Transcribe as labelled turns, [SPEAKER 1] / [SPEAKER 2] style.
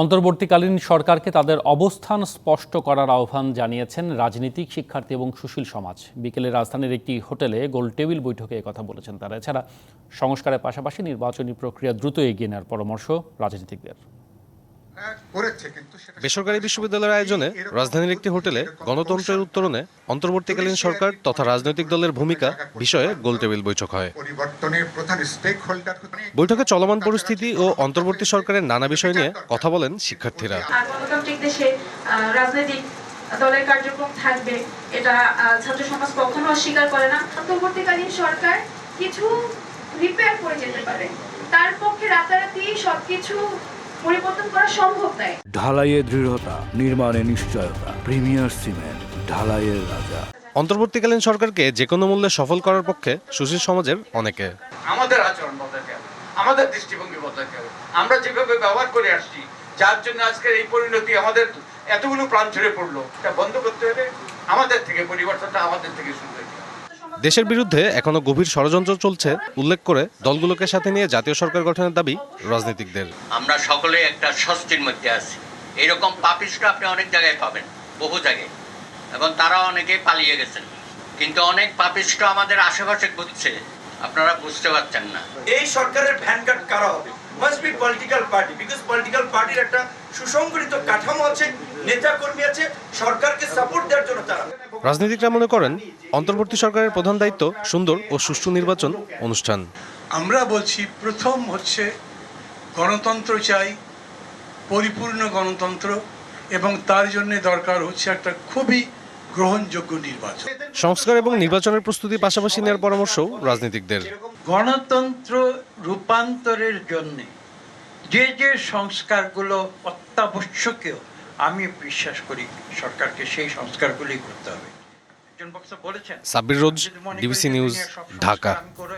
[SPEAKER 1] অন্তর্বর্তীকালীন সরকারকে তাদের অবস্থান স্পষ্ট করার আহ্বান জানিয়েছেন রাজনীতিক শিক্ষার্থী এবং সুশীল সমাজ। বিকেলে রাজধানীর একটি হোটেলে গোলটেবিল বৈঠকে কথা বলেছেন তারা। এছাড়া সংস্কারের পাশাপাশি নির্বাচনী প্রক্রিয়া দ্রুত এগিয়ে নেওয়ার পরামর্শ রাজনীতিকদের।
[SPEAKER 2] বেসরকারি বিশ্ববিদ্যালয়ের আয়োজনে রাজধানীর একটি হোটেলে গণতন্ত্রের উত্তরণে অন্তর্বর্তীকালীন সরকার তথা রাজনৈতিক দলের ভূমিকা বিষয়ে গোলটেবিল বৈঠক হয়। বৈঠকে চলমান পরিস্থিতি ও অন্তর্বর্তী সরকারের নানা বিষয় নিয়ে কথা বলেন শিক্ষার্থীরা।
[SPEAKER 3] দেশে রাজনৈতিক দলের কার্যক্রম থাকবে এটা ছাত্র সমাজ কখনো অস্বীকার করে না। অন্তর্বর্তীকালীন সরকার কিছু রিপেয়ার করে যেতে পারে। তার পক্ষে রাতারাতি সবকিছু পরিবর্তন করা সম্ভব নয়
[SPEAKER 4] ঢালাইয়ে দৃঢ়তা নির্মাণে নিশ্চয়তা প্রিমিয়ার সিমেন্ট ঢালাইয়ের রাজা।
[SPEAKER 2] অন্তর্বর্তীকালীন সরকারকে যে কোনো মূল্যে সফল করার পক্ষে সুশীল সমাজের অনেকে।
[SPEAKER 5] আমাদের আচরণ বদলাতে হবে আমাদের দৃষ্টিভঙ্গি বদলাতে হবে। আমরা যেভাবে ব্যবহার করে আসছি যার জন্য আজকের এই পরিণতি আমাদের এতগুলো প্রাণ ঝরে পড়ল এটা বন্ধ করতে হলে আমাদের থেকে পরিবর্তনটা আমাদের থেকে শুরু হয়েছে
[SPEAKER 2] দেশের বিরুদ্ধে এখনও গভীর ষড়যন্ত্র চলছে উল্লেখ করে দলগুলোকে সাথে নিয়ে জাতীয় সরকার গঠনের দাবি রাজনীতিকদের।
[SPEAKER 6] আমরা সকলেই একটা স্বস্তির মধ্যে আছি। এরকম পাপিষ্ট আপনি অনেক জায়গায় পাবেন বহু জায়গায়। এবং তারা অনেকে পালিয়ে গেছেন। কিন্তু অনেক পাপিষ্ট আমাদের আশেপাশে ঘুরছে আপনারা বুঝতে পারছেন না।
[SPEAKER 7] এই সরকারের ভ্যানগার্ড কারা হবে? Must be political party because political পার্টির একটা সুসংগঠিত কাঠামো আছে নেতা কর্মী আছে সরকারকে সাপোর্ট
[SPEAKER 2] রাজনীতিকরা মনে করেন অন্তর্বর্তী সরকারের প্রধান দায়িত্ব সুন্দর ও সুষ্ঠু নির্বাচন অনুষ্ঠান।
[SPEAKER 8] আমরা বলছি প্রথম হচ্ছে গণতন্ত্র চাই পরিপূর্ণ গণতন্ত্র এবং তার জন্য দরকার হচ্ছে একটা খুবই গ্রহণযোগ্য নির্বাচন।
[SPEAKER 2] সংস্কার এবং নির্বাচনের প্রস্তুতি পাশাপাশি নেওয়ার পরামর্শ রাজনীতিকদের।
[SPEAKER 9] গণতন্ত্র রূপান্তরের জন্য যে যে সংস্কারগুলো অত্যাবশ্যকীয় আমি বিশ্বাস করি সরকারকে সেই সংস্কারগুলি করতে হবে
[SPEAKER 2] সাব্বির রোজ, ডিবিসি নিউজ, ঢাকা।